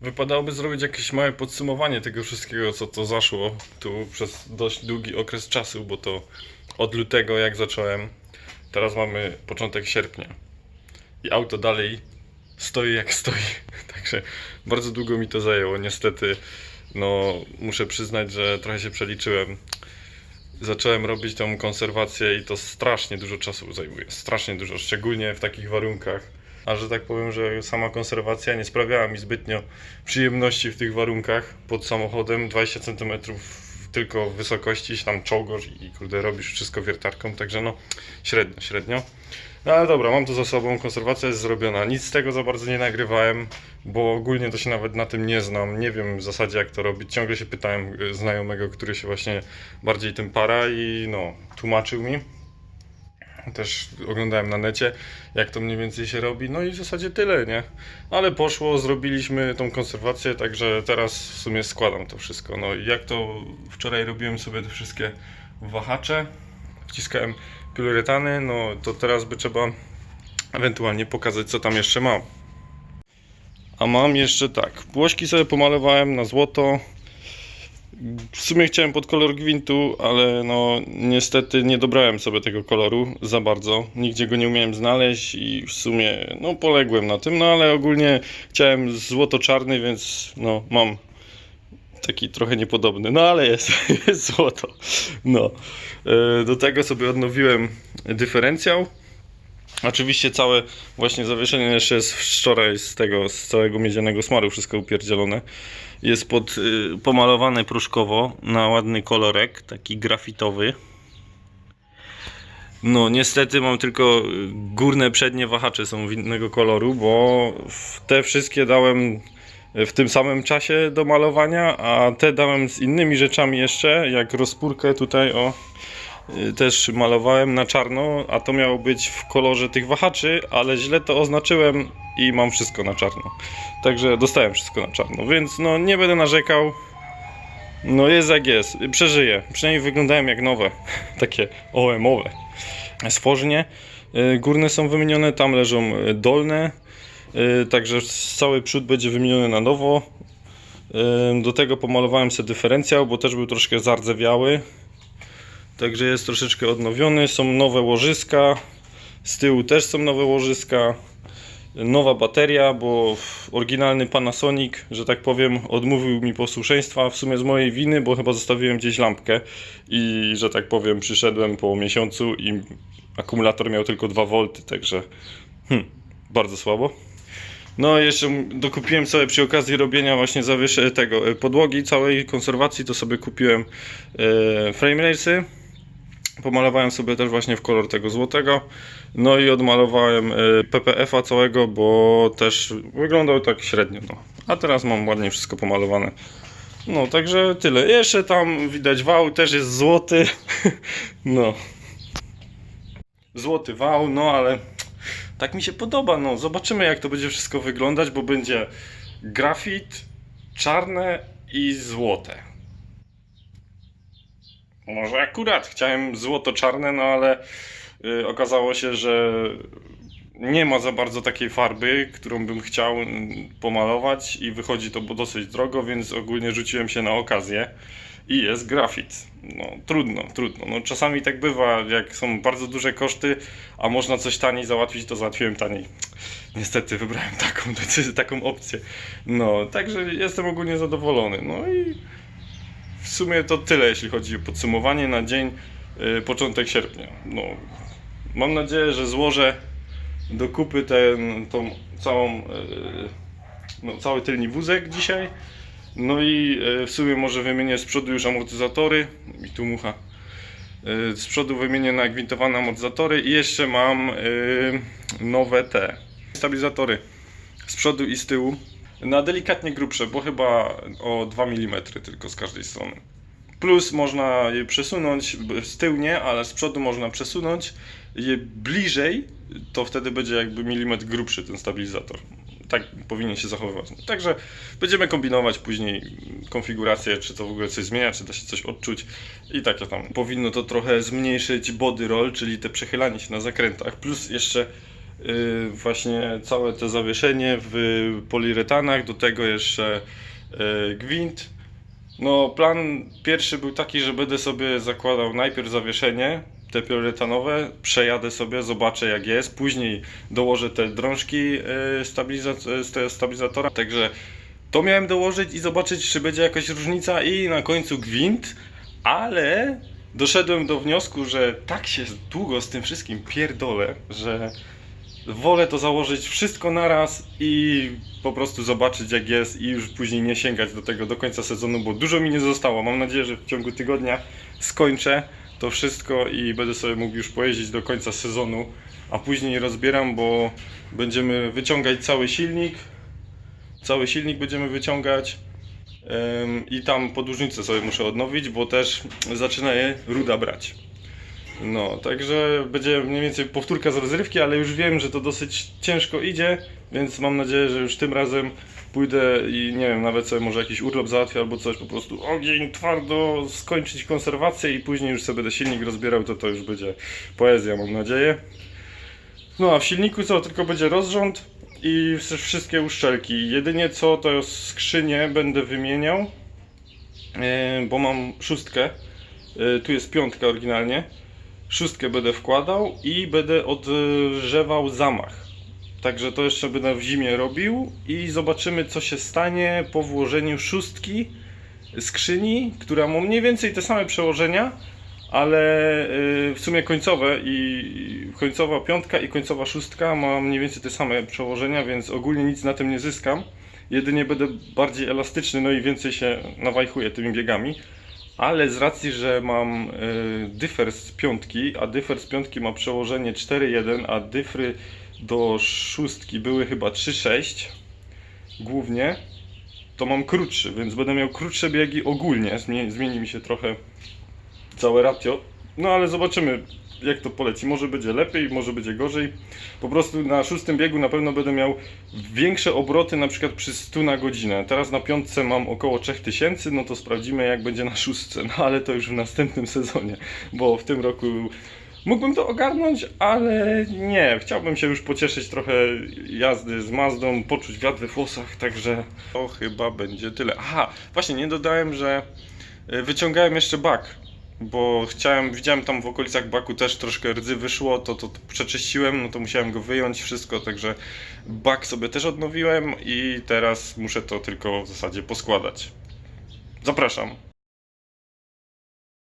Wypadałoby zrobić jakieś małe podsumowanie tego wszystkiego, co to zaszło tu przez dość długi okres czasu, bo to od lutego jak zacząłem, teraz mamy początek sierpnia i auto dalej stoi jak stoi. Także bardzo długo mi to zajęło. Niestety, no muszę przyznać, że trochę się przeliczyłem. Zacząłem robić tą konserwację i to strasznie dużo czasu zajmuje. Strasznie dużo, szczególnie w takich warunkach. A że tak powiem, że sama konserwacja nie sprawiała mi zbytnio przyjemności w tych warunkach pod samochodem 20 cm tylko wysokości tam czołgosz i kurde robisz wszystko wiertarką, także no średnio, średnio. No ale dobra, mam to za sobą, konserwacja jest zrobiona. Nic z tego za bardzo nie nagrywałem, bo ogólnie to się nawet na tym nie znam. Nie wiem w zasadzie jak to robić. Ciągle się pytałem y, znajomego, który się właśnie bardziej tym para i no, tłumaczył mi. Też oglądałem na necie, jak to mniej więcej się robi. No i w zasadzie tyle, nie? Ale poszło, zrobiliśmy tą konserwację, także teraz w sumie składam to wszystko. No i jak to wczoraj robiłem sobie te wszystkie wahacze, wciskałem piluretany, no to teraz by trzeba ewentualnie pokazać, co tam jeszcze mam. A mam jeszcze tak, błośki sobie pomalowałem na złoto. W sumie chciałem pod kolor gwintu, ale no niestety nie dobrałem sobie tego koloru za bardzo. Nigdzie go nie umiałem znaleźć i w sumie no poległem na tym, no ale ogólnie chciałem złoto-czarny, więc no mam taki trochę niepodobny, no ale jest, jest złoto. No. E, Do tego sobie odnowiłem dyferencjał. Oczywiście całe właśnie zawieszenie jeszcze jest wczoraj z tego, z całego miedzianego smaru wszystko upierdzielone. Jest pod, y, pomalowane próżkowo na ładny kolorek, taki grafitowy. No niestety mam tylko y, górne, przednie wahacze są innego koloru, bo te wszystkie dałem w tym samym czasie do malowania, a te dałem z innymi rzeczami jeszcze, jak rozpórkę tutaj o y, też malowałem na czarno, a to miało być w kolorze tych wahaczy, ale źle to oznaczyłem i mam wszystko na czarno. Także dostałem wszystko na czarno, więc no nie będę narzekał. No jest jak jest, przeżyję. Przynajmniej wyglądają jak nowe, takie OM-owe. Stworznie y, górne są wymienione, tam leżą y, dolne. Y, Także cały przód będzie wymieniony na nowo. Y, Do tego pomalowałem sobie dyferencjał, bo też był troszkę zardzewiały. Także jest troszeczkę odnowiony. Są nowe łożyska. Z tyłu też są nowe łożyska. Nowa bateria, bo oryginalny Panasonic, że tak powiem, odmówił mi posłuszeństwa. W sumie z mojej winy, bo chyba zostawiłem gdzieś lampkę i że tak powiem, przyszedłem po miesiącu i akumulator miał tylko 2 V, także hmm, bardzo słabo. No jeszcze dokupiłem sobie przy okazji robienia właśnie tego e, podłogi całej konserwacji, to sobie kupiłem e, frame race'y. Pomalowałem sobie też właśnie w kolor tego złotego. No i odmalowałem e, PPF-a całego, bo też wyglądał tak średnio. No. A teraz mam ładnie wszystko pomalowane. No, także tyle. Jeszcze tam widać wał, też jest złoty. No. Złoty wał, no ale tak mi się podoba. No, zobaczymy jak to będzie wszystko wyglądać, bo będzie grafit, czarne i złote. Może akurat chciałem złoto-czarne, no ale y, okazało się, że nie ma za bardzo takiej farby, którą bym chciał mm, pomalować i wychodzi to dosyć drogo, więc ogólnie rzuciłem się na okazję i jest grafit. No trudno, trudno. No, czasami tak bywa, jak są bardzo duże koszty, a można coś taniej załatwić, to załatwiłem taniej. Niestety wybrałem taką decyzję, taką opcję. No, także jestem ogólnie zadowolony. No i w sumie to tyle, jeśli chodzi o podsumowanie na dzień y, początek sierpnia. No, mam nadzieję, że złożę do kupy ten, tą całą, y, no, cały tylny wózek dzisiaj. No i y, w sumie może wymienię z przodu już amortyzatory. I tu mucha. Z przodu wymienię nagwintowane amortyzatory i jeszcze mam nowe te stabilizatory z przodu i z tyłu. Na delikatnie grubsze, bo chyba o 2 mm tylko z każdej strony. Plus można je przesunąć, z tyłu nie, ale z przodu można przesunąć je bliżej, to wtedy będzie jakby milimetr grubszy ten stabilizator. Tak powinien się zachowywać. Także będziemy kombinować później konfigurację, czy to w ogóle coś zmienia, czy da się coś odczuć i takie tam. Powinno to trochę zmniejszyć body roll, czyli te przechylanie się na zakrętach, plus jeszcze właśnie całe to zawieszenie w poliuretanach, do tego jeszcze y, gwint. No plan pierwszy był taki, że będę sobie zakładał najpierw zawieszenie, te poliuretanowe, przejadę sobie, zobaczę jak jest, później dołożę te drążki y, stabiliza- y, stabilizatora, także to miałem dołożyć i zobaczyć, czy będzie jakaś różnica i na końcu gwint, ale doszedłem do wniosku, że tak się długo z tym wszystkim pierdolę, że wolę to założyć wszystko naraz i po prostu zobaczyć jak jest i już później nie sięgać do tego do końca sezonu, bo dużo mi nie zostało. Mam nadzieję, że w ciągu tygodnia skończę to wszystko i będę sobie mógł już pojeździć do końca sezonu, a później rozbieram, bo będziemy wyciągać cały silnik, cały silnik będziemy wyciągać i tam podłużnicę sobie muszę odnowić, bo też zaczyna je ruda brać. No, także będzie mniej więcej powtórka z rozrywki, ale już wiem, że to dosyć ciężko idzie, więc mam nadzieję, że już tym razem pójdę i nie wiem, nawet sobie może jakiś urlop załatwię albo coś, po prostu ogień, twardo, skończyć konserwację i później już sobie będę silnik rozbierał, to to już będzie poezja, mam nadzieję. No a w silniku co, tylko będzie rozrząd i wsz- wszystkie uszczelki. Jedynie co to skrzynię będę wymieniał, e, bo mam szóstkę, E, tu jest piątka oryginalnie. Szóstkę będę wkładał i będę odgrzewał zamach. Także to jeszcze będę w zimie robił i zobaczymy co się stanie po włożeniu szóstki skrzyni, która ma mniej więcej te same przełożenia, ale y, w sumie końcowe i końcowa piątka i końcowa szóstka ma mniej więcej te same przełożenia, więc ogólnie nic na tym nie zyskam. Jedynie będę bardziej elastyczny, no i więcej się nawajchuję tymi biegami. Ale z racji, że mam y, dyfer z piątki, a dyfer z piątki ma przełożenie 4.1, a dyfry do szóstki były chyba 3.6 głównie, to mam krótszy, więc będę miał krótsze biegi ogólnie. Zmieni, zmieni mi się trochę całe ratio. No ale zobaczymy, jak to poleci. Może będzie lepiej, może będzie gorzej. Po prostu na szóstym biegu na pewno będę miał większe obroty, na przykład przy 100 na godzinę. Teraz na piątce mam około 3000, no to sprawdzimy, jak będzie na szóstce. No ale to już w następnym sezonie, bo w tym roku mógłbym to ogarnąć, ale nie. Chciałbym się już pocieszyć trochę jazdy z Mazdą, poczuć wiatr we włosach, także to chyba będzie tyle. Aha, właśnie nie dodałem, że y, wyciągałem jeszcze bak, bo chciałem, widziałem tam w okolicach baku też troszkę rdzy wyszło, to, to, to przeczyściłem, no to musiałem go wyjąć wszystko, także bak sobie też odnowiłem i teraz muszę to tylko w zasadzie poskładać. Zapraszam.